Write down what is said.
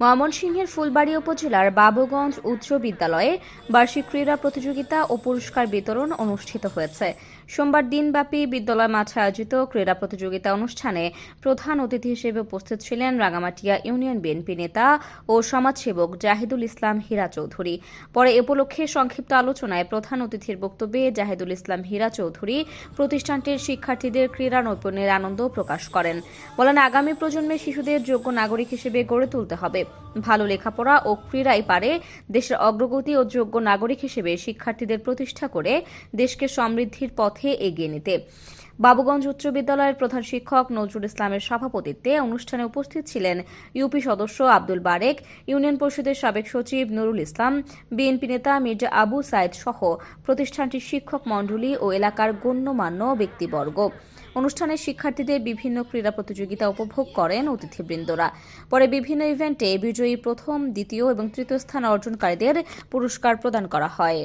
ময়মনসিংহের ফুলবাড়ী উপজেলার বাবুগঞ্জ উচ্চ বিদ্যালয়ে বার্ষিক ক্রীড়া প্রতিযোগিতা ও পুরস্কার বিতরণ অনুষ্ঠিত হয়েছে। সোমবার দিনব্যাপী বিদ্যালয় মাঠে আয়োজিত ক্রীড়া প্রতিযোগিতা অনুষ্ঠানে প্রধান অতিথি হিসেবে উপস্থিত ছিলেন রাঙামাটিয়া ইউনিয়ন বিএনপি নেতা ও সমাজসেবক জাহিদুল ইসলাম হীরা চৌধুরী। পরে এ উপলক্ষে সংক্ষিপ্ত আলোচনায় প্রধান অতিথির বক্তব্যে জাহিদুল ইসলাম হীরা চৌধুরী প্রতিষ্ঠানটির শিক্ষার্থীদের ক্রীড়া নৈপুণ্যের আনন্দ প্রকাশ করেন। বলেন, আগামী প্রজন্মের শিশুদের যোগ্য নাগরিক হিসেবে গড়ে তুলতে হবে। ভালো লেখাপড়া ও ক্রীড়াই পারে। দেশের অগ্রগতি ও যোগ্য নাগরিক হিসেবে শিক্ষার্থীদের প্রতিষ্ঠা করে দেশকে সমৃদ্ধির পথে এগিয়ে নিতে। বাবুগঞ্জ উচ্চ বিদ্যালয়ের প্রধান শিক্ষক নজরুল ইসলামের সভাপতিত্বে অনুষ্ঠানে উপস্থিত ছিলেন ইউপি সদস্য আব্দুল বারেক, ইউনিয়ন পরিষদের সাবেক সচিব নুরুল ইসলাম, বিএনপি নেতা মির্জা আবু সাইদ সহ প্রতিষ্ঠানটির শিক্ষক মণ্ডলী ও এলাকার গণ্যমান্য ব্যক্তিবর্গ। অনুষ্ঠানে শিক্ষার্থীদের বিভিন্ন ক্রীড়া প্রতিযোগিতা উপভোগ করেন অতিথিবৃন্দরা। পরে বিভিন্ন ইভেন্টে বিজয়ী প্রথম, দ্বিতীয় এবং তৃতীয় স্থান অর্জনকারীদের পুরস্কার প্রদান করা হয়।